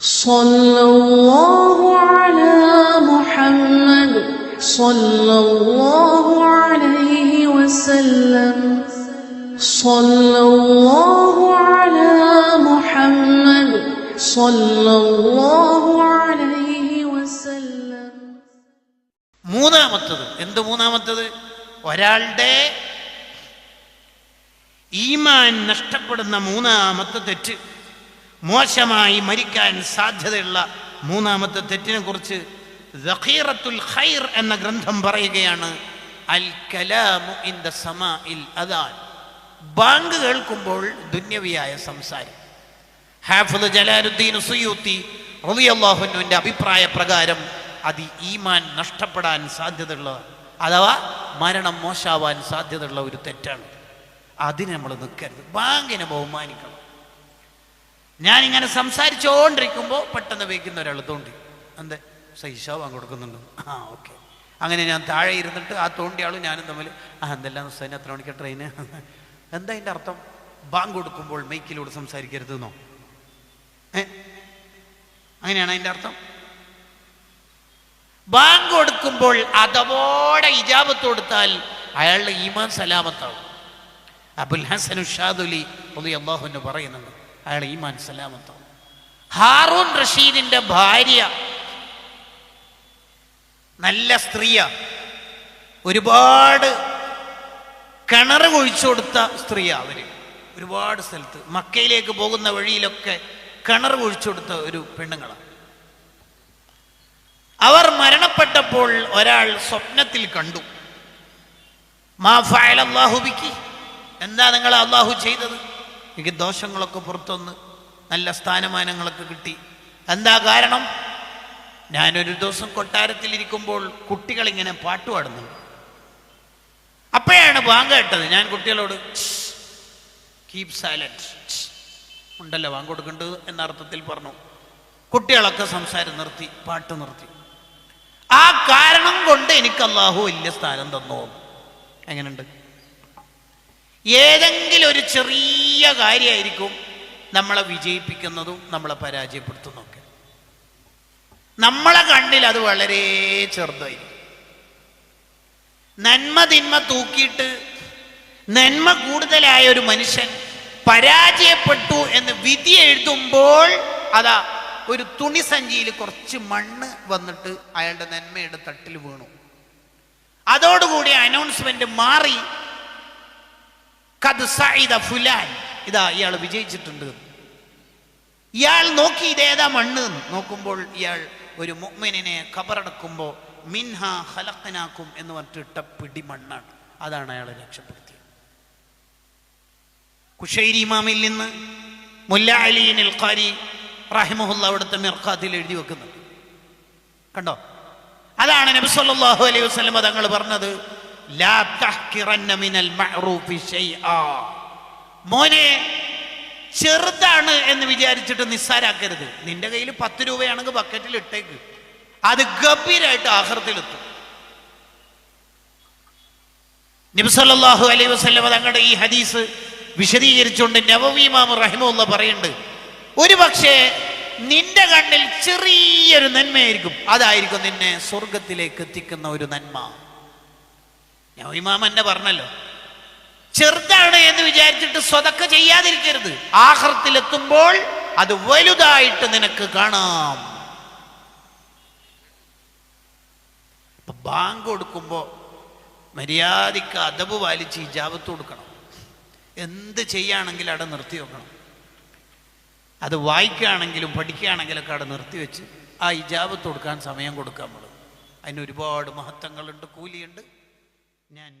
صلى الله على محمد صلى الله عليه وسلم صلى الله على محمد صلى الله عليه وسلم മൂന്നാമത്തത് എന്ത് മൂന്നാമത്തത് ഒരാളുടെ ഈമാൻ നഷ്ടപ്പെടുന്ന മൂന്നാമത്തെ തെറ്റ് മോശമായി മരിക്കാൻ സാധ്യതയുള്ള മൂന്നാമത്തെ തെറ്റിനെ കുറിച്ച് ഖൈർ എന്ന ഗ്രന്ഥം പറയുകയാണ് അൽ കലാമു ഇൻ ദ സമാഇൽ അദാൻ. ബാങ്ക് കേൾക്കുമ്പോൾ ദുന്യവിയായ സംസാരം. ഹാഫിദ് ജലാലുദ്ദീൻ സുയൂത്തി റബിയല്ലാഹുനുവിന്റെ അഭിപ്രായ പ്രകാരം അത് ഈമാൻ നഷ്ടപ്പെടാൻ സാധ്യതയുള്ള അഥവാ മരണം മോശാവാൻ സാധ്യതയുള്ള ഒരു തെറ്റാണ്. അതിന് നമ്മൾ നിൽക്കരുത്. ബാങ്കിനെ ബഹുമാനിക്കണം. ഞാനിങ്ങനെ സംസാരിച്ചുകൊണ്ടിരിക്കുമ്പോൾ പെട്ടെന്ന് വയ്ക്കുന്ന ഒരാൾ തോണ്ടി എന്താ? സൈഷ കൊടുക്കുന്നുണ്ട്. ആ ഓക്കെ. അങ്ങനെ ഞാൻ താഴെ ഇരുന്നിട്ട് ആ തോണ്ടിയാളും ഞാനും തമ്മിൽ ആ എന്തെല്ലാം സൈന എത്ര മണിക്ക് ട്രെയിന് എന്താ അതിന്റെ അർത്ഥം? ബാങ്ക് കൊടുക്കുമ്പോൾ മൈക്കിലൂടെ സംസാരിക്കരുതെന്നോ? ഏ? അങ്ങനെയാണ് അതിന്റെ അർത്ഥം. ബാങ്ക് കൊടുക്കുമ്പോൾ അതവോടെ ഇജാബത്ത് കൊടുത്താൽ അയാളുടെ ഈമാൻ സലാമത്താവും. അബുൽ ഹസൻ ഉഷാദുലി അള്ളാഹുവിന് പറയുന്നുണ്ട്. അയാൾ ഈ സലാമത്താവും ഹാറൂൺ റഷീദിന്റെ ഭാര്യ നല്ല സ്ത്രീയ. ഒരുപാട് കിണർ കുഴിച്ചു കൊടുത്ത സ്ത്രീയാ അവർ. ഒരുപാട് സ്ഥലത്ത്. മക്കയിലേക്ക് പോകുന്ന വഴിയിലൊക്കെ കിണർ കുഴിച്ചു കൊടുത്ത ഒരു പെണ്ണുങ്ങളാണ് അവർ മരണപ്പെട്ടപ്പോൾ ഒരാൾ സ്വപ്നത്തിൽ കണ്ടു. മാ ഫഅല അല്ലാഹു ബിക്കി. എന്താ നിങ്ങൾ അള്ളാഹു ചെയ്തത്? എനിക്ക് ദോഷങ്ങളൊക്കെ പുറത്തുനിന്ന് നല്ല സ്ഥാനമാനങ്ങളൊക്കെ കിട്ടി. എന്താ കാരണം? ഞാനൊരു ദിവസം കൊട്ടാരത്തിലിരിക്കുമ്പോൾ കുട്ടികൾ ഇങ്ങനെ പാട്ട് പാടുന്നുണ്ട് അപ്പോഴാണ് ബാങ്ക് കേട്ടത്. ഞാൻ കുട്ടികളോട് കീപ് സൈലന്റ് ഉണ്ടല്ലോ ബാങ്ക് കൊടുക്കേണ്ടത് എന്ന അർത്ഥത്തിൽ പറഞ്ഞു. കുട്ടികളൊക്കെ സംസാരം നിർത്തി പാട്ട് നിർത്തി. ആ കാരണം കൊണ്ട് എനിക്ക് അള്ളാഹു വലിയ സ്ഥാനം തന്നു? എങ്ങനെയുണ്ട്? ഏതെങ്കിലും ഒരു ചെറിയ കാര്യമായിരിക്കും നമ്മളെ വിജയിപ്പിക്കുന്നതും നമ്മളെ പരാജയപ്പെടുത്തുന്നതൊക്കെ. നമ്മളെ കണ്ണിൽ അത് വളരെ ചെറുതായിരിക്കും. നന്മ തിന്മ തൂക്കിയിട്ട് നന്മ കൂടുതലായ ഒരു മനുഷ്യൻ പരാജയപ്പെട്ടു എന്ന് വിധി എഴുതുമ്പോൾ അതാ ഒരു തുണി സഞ്ചിയിൽ കുറച്ച് മണ്ണ് വന്നിട്ട് അയാളുടെ നന്മയുടെ തട്ടിൽ വീണു. അതോടുകൂടി അനൗൺസ്മെന്റ് മാറി. ഫുലാൻ. ഇതാ ഇയാൾ വിജയിച്ചിട്ടുണ്ട്. ഇയാൾ നോക്കി ഇതേതാ മണ്ണ് നോക്കുമ്പോൾ ഇയാൾ ഒരു മുഅ്മിനിനെ ഖബറടക്കുമ്പോൾ മിൻഹ ഹലക്കനാക്കും എന്ന് പറഞ്ഞിട്ട് പിടി മണ്ണാണ്. അതാണ് അയാളെ രക്ഷപ്പെടുത്തിയത്. കുഷൈരി ഇമാമിൽ നിന്ന് മുല്ല അലീൻ ഖാരി റഹിമഹുല്ല അവിടുത്തെ മിർഖാത്തിൽ എഴുതി വെക്കുന്നത് കണ്ടോ? അതാണ് നബി സല്ലല്ലാഹു അലൈഹി വസല്ലം തങ്ങൾ പറഞ്ഞത്. മോനെ ചെറുതാണ് എന്ന് വിചാരിച്ചിട്ട് നിസ്സാരാക്കരുത്. നിന്റെ കയ്യിൽ പത്ത് രൂപയാണെങ്കിൽ ബക്കറ്റിൽ ഇട്ടേക്ക്. അത് ഗംഭീരായിട്ട് ആഹൃത്തിലെത്തും നിബ്സലാഹു അലൈ വസല്ലം തങ്ങളുടെ ഈ ഹദീസ് വിശദീകരിച്ചുകൊണ്ട് നവവീമാം റഹിമുള്ള പറയുന്നുണ്ട് ഒരു പക്ഷേ നിന്റെ കണ്ണിൽ ചെറിയൊരു നന്മയായിരിക്കും. അതായിരിക്കും നിന്നെ സ്വർഗത്തിലേക്ക് എത്തിക്കുന്ന ഒരു നന്മ. നവീമാം എന്നെ പറഞ്ഞല്ലോ. ചെറുതാണ് എന്ന് വിചാരിച്ചിട്ട് സ്വതക്ക ചെയ്യാതിരിക്കരുത്. ആഹൃത്തിലെത്തുമ്പോൾ അത് വലുതായിട്ട് നിനക്ക് കാണാം. ബാങ്ക് കൊടുക്കുമ്പോൾ മര്യാദയ്ക്ക് അതവ് പാലിച്ച് ഇജാബത്ത് കൊടുക്കണം. എന്ത് ചെയ്യുകയാണെങ്കിൽ അവിടെ നിർത്തി വെക്കണം. അത് വായിക്കുകയാണെങ്കിലും പഠിക്കുകയാണെങ്കിലൊക്കെ അവിടെ നിർത്തി വെച്ച് ആ ഇജാബത്ത് കൊടുക്കാൻ സമയം കൊടുക്കാൻ പോകും അതിന് ഒരുപാട് മഹത്വങ്ങളുണ്ട് കൂലിയുണ്ട്. ഞാൻ